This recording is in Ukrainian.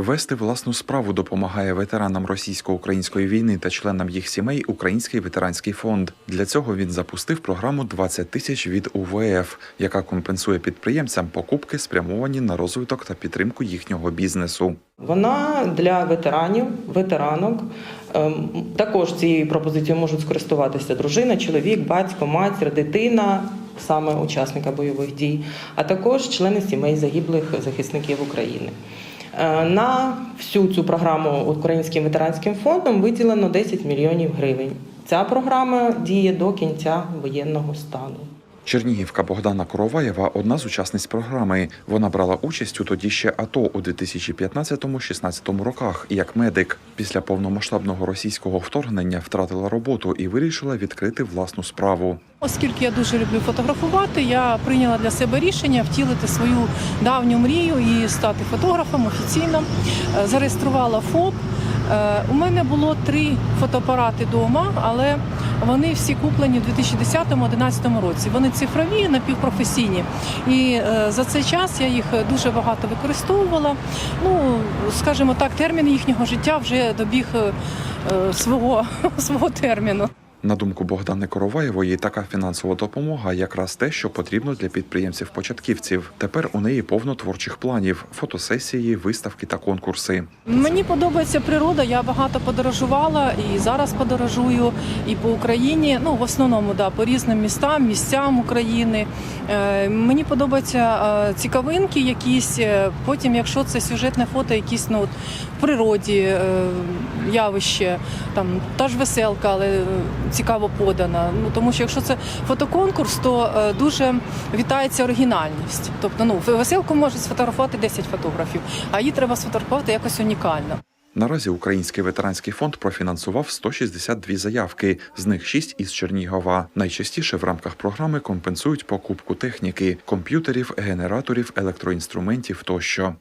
Вести власну справу допомагає ветеранам російсько-української війни та членам їх сімей Український ветеранський фонд. Для цього він запустив програму «20 тисяч від УВФ, яка компенсує підприємцям покупки, спрямовані на розвиток та підтримку їхнього бізнесу. Вона для ветеранів, ветеранок. Ем, Також цією пропозицією можуть скористуватися дружина, чоловік, батько, матір, дитина, саме учасника бойових дій, а також члени сімей загиблих захисників України. Е, На всю цю програму Українським ветеранським фондом виділено 10 мільйонів гривень. Ця програма діє до кінця воєнного стану. Чернігівка Богдана Короваєва одна з учасниць програми. Вона брала участь у тоді ще АТО у 2015-16 роках як медик. Після повномасштабного російського вторгнення втратила роботу і вирішила відкрити власну справу. Оскільки я дуже люблю фотографувати, я прийняла для себе рішення втілити свою давню мрію і стати фотографом офіційно. Е, Зареєструвала ФОП. Е, У мене було три фотоапарати вдома, але вони всі куплені у 2010-2011 році. Вони цифрові, напівпрофесійні. І е, за цей час я їх дуже багато використовувала. Ну, скажімо так, термін їхнього життя вже добіг е, свого, свого терміну. На думку Богдани Короваєвої, така фінансова допомога якраз те, що потрібно для підприємців-початківців. Тепер у неї повно творчих планів: фотосесії, виставки та конкурси. Мені подобається природа. Я багато подорожувала і зараз подорожую і по Україні. Ну в основному да по різним містам, місцям України. Е, мені подобаються е, цікавинки, якісь. е, Потім, якщо це сюжетне фото, якісь ну от, в природі явище, там та ж веселка, але цікаво подана. Ну тому що якщо це фотоконкурс, то е, дуже вітається оригінальність. Тобто, ну веселку можуть сфотографувати 10 фотографів, а її треба сфотографувати якось унікально. Наразі Український ветеранський фонд профінансував 162 заявки, з них 6 із Чернігова. Найчастіше в рамках програми компенсують покупку техніки, комп'ютерів, генераторів, електроінструментів тощо.